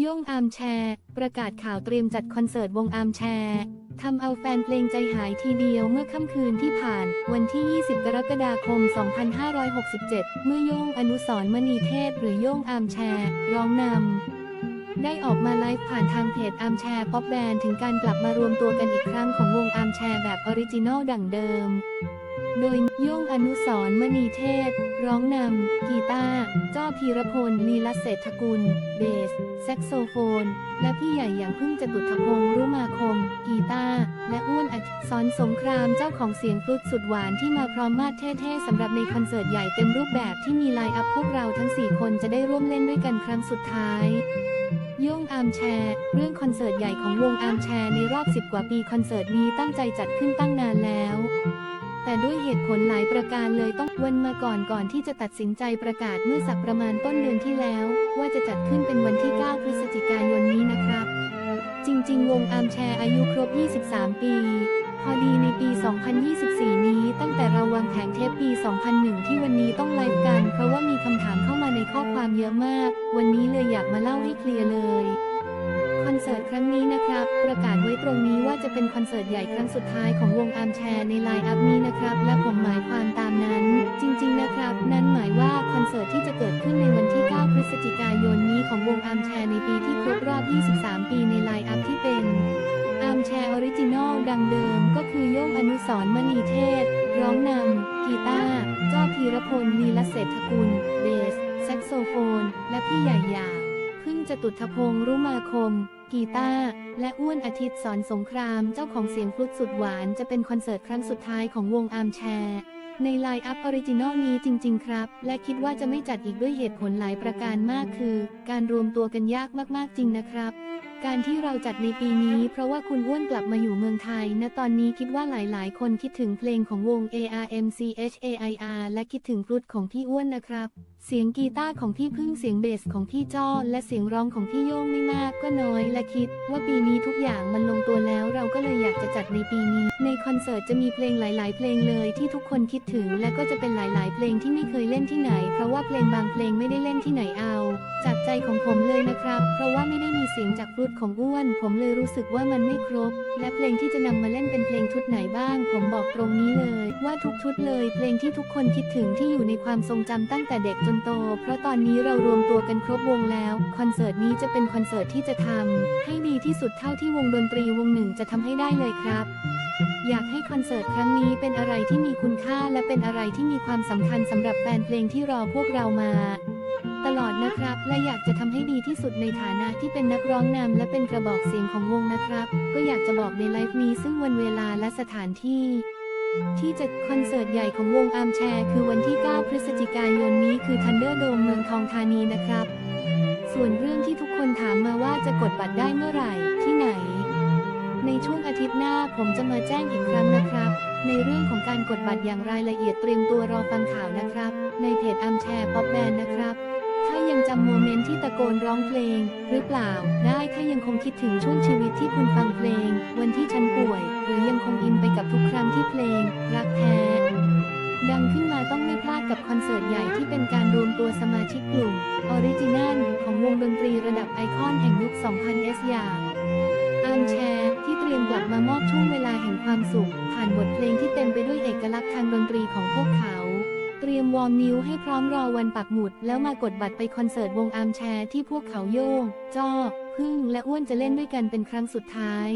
โย่งอาร์มแชร์ ประกาศข่าวเตรียมจัดคอนเสิร์ตวงอาร์มแชร์ทำเอาแฟนเพลงใจหายทีเดียวเมื่อค่ำคืนที่ผ่าน วันที่ 20 กรกฎาคม 2567 เมื่อโย่งอนุสรมณีเทพหรือโย่งอาร์มแชร์ร้องนำ ได้ออกมาไลฟ์ผ่านทางเพจอาร์มแชร์ป๊อปแบนด์ถึงการกลับมารวมตัวกันอีกครั้งของวงอาร์มแชร์แบบออริจินอลดั่งเดิม โดยโย่งอนุสรมณีเทพร้องนำ กีตาร์จ้อพีรพลลีลเศรษฐกุล เบส แซกโซโฟน และพี่ใหญ่อย่างพึ่งจตุรพงษ์รุมาคม กีตาร์และอ้วนอธิสอนสงครามเจ้าของเสียงฟลุตสุดหวานที่มาพร้อมมาดเท่ๆสำหรับในคอนเสิร์ตใหญ่เต็มรูปแบบที่มีไลน์อัพพวกเราทั้ง 4 คนจะได้ร่วมเล่นด้วยกันครั้งสุดท้ายโย่งอาร์มแชร์ เรื่องคอนเสิร์ตใหญ่ของวงอาร์มแชร์ในรอบ 10 กว่าปีคอนเสิร์ตนี้ตั้งใจจัดขึ้นตั้งนานแล้ว แต่ด้วยเหตุผลหลายประการเลยต้องวันมาก่อนก่อนที่จะตัดสินใจประกาศเมื่อสักประมาณต้นเดือนที่แล้ว ว่าจะจัดขึ้นเป็นวันที่ 9 พฤศจิกายนนี้นะครับ จริง ๆ วงอาร์มแชร์อายุครบ 23 ปี พอดีในปี 2024 นี้ตั้งแต่เราวางแผงเทปปี 2001 ที่วันนี้ต้องไลฟ์กัน เพราะว่ามีคำถามเข้ามาในข้อความเยอะมาก วันนี้เลยอยากมาเล่าให้เคลียร์เลย ครั้งนี้นะครับ ประกาศไว้ตรงนี้ว่าจะเป็นคอนเสิร์ตใหญ่ครั้งสุดท้ายของวงอาร์มแชร์ในไลน์อัพนี้นะครับ และผมหมายความตามนั้น จริง ๆ นะครับ นั้นหมายว่าคอนเสิร์ตที่จะเกิดขึ้นในวันที่ 9 พฤศจิกายนนี้ของวงอาร์มแชร์ในปีที่ครบรอบ 23 ปีในไลน์อัพที่เป็นอาร์มแชร์ออริจินอลดังเดิม ก็คือโย่งอนุสรมณีเทพร้องนำกีตาร์จ้อพีรพลลีลเศรษฐกุลเบสแซกโซโฟน และพี่ใหญ่ยาพึ่งจตุรพงษ์รุมาคม กีตาร์และอ้วนอาทิตย์สอนสงครามเจ้าของเสียงฟลุตสุดหวานจะเป็นคอนเสิร์ตครั้งสุดท้ายของวงอาร์มแชร์ในไลน์อัพออริจินอลนี้จริง ๆ ครับ และคิดว่าจะไม่จัดอีกด้วยเหตุผลหลายประการมากคือ การรวมตัวกันยากมากๆจริงนะครับ การที่เราจัดในปีนี้ เพราะว่าคุณอ้วนกลับมาอยู่เมืองไทย ณ ตอนนี้คิดว่าหลายๆ คนคิดถึงเพลงของวง ARMCHAIR และคิดถึงฟลุตของพี่อ้วนนะครับ เสียงกีตาร์ของพี่พึ่งเสียงเบสของพี่จ้อ และเสียงร้องของพี่โย่งไม่มากก็น้อย และคิดว่าปีนี้ทุกอย่างมันลงตัวแล้ว เราก็เลยอยากจะจัดในปีนี้ ในคอนเสิร์ตจะมีเพลงหลาย ๆ เพลงเลยที่ทุกคนคิดถึง และก็จะเป็นหลาย ๆ เพลงที่ไม่เคยเล่นที่ไหน เพราะว่าเพลงบางเพลงไม่ได้เล่นที่ไหนเอา จากใจของผมเลยนะครับ เพราะว่าไม่ได้มีเสียงจากฟลุตของอ้วน ผมเลยรู้สึกว่ามันไม่ครบ และเพลงที่จะนำมาเล่นเป็นเพลงชุดไหนบ้าง ผมบอกตรงนี้เลย ว่าทุกชุดเลย เพลงที่ทุกคนคิดถึงที่อยู่ในความทรงจำตั้งแต่เด็กจนโต เพราะตอนนี้เรารวมตัวกันครบวงแล้ว คอนเสิร์ตนี้จะเป็นคอนเสิร์ตที่จะทำให้ดีที่สุดเท่าที่วงดนตรีวงหนึ่งจะทำให้ได้เลยครับอยากให้คอนเสิร์ตครั้งนี้เป็นอะไรที่มีคุณค่าและเป็นอะไรที่มีความสำคัญสำหรับแฟนเพลงที่รอพวกเรามา ตลอดนะครับ และอยากจะทำให้ดีที่สุดในฐานะที่เป็นนักร้องนำและเป็นกระบอกเสียงของวงนะครับ ก็อยากจะบอกในไลฟ์นี้ซึ่งวันเวลาและสถานที่ที่จะคอนเสิร์ตใหญ่ของวงอาร์มแชร์ คือวันที่ 9 พฤศจิกายนนี้คือทันเดอร์โดมเมืองทองธานีนะครับ ส่วนเรื่องที่ทุกคนถามมาว่าจะกดบัตรได้เมื่อไหร่ที่ไหน ในช่วงอาทิตย์หน้าผมจะมาแจ้งอีกครั้งนะครับ ในเรื่องของการกดบัตรอย่างรายละเอียดเตรียมตัวรอฟังข่าวนะครับ ในเพจอัมแชร์ป๊อปแบนนะครับ ถ้ายังจำโมเมนต์ที่ตะโกนร้องเพลง หรือเปล่า ได้ถ้ายังคงคิดถึงช่วงชีวิตที่คุณฟังเพลง วันที่ฉันป่วย หรือยังคงอินไปกับทุกครั้งที่เพลง รักแท้ดังขึ้นมาต้องไม่พลาดกับคอนเสิร์ตใหญ่ที่เป็นการรวมตัวสมาชิกกลุ่มออริจินัลของวงดนตรีระดับไอคอนแห่งยุค 2000s อย่างอาร์มแชร์ที่เตรียมกลับมามอบช่วงเวลาแห่งความสุข ผ่านบทเพลงที่เต็มไปด้วยเอกลักษณ์ทางดนตรีของพวกเขา เตรียมวอร์มนิ้วให้พร้อมรอวันปักหมุด แล้วมากดบัตรไปคอนเสิร์ตวงอาร์มแชร์ที่พวกเขาโยง จ้อ พึ่งและอ้วนจะเล่นด้วยกันเป็นครั้งสุดท้าย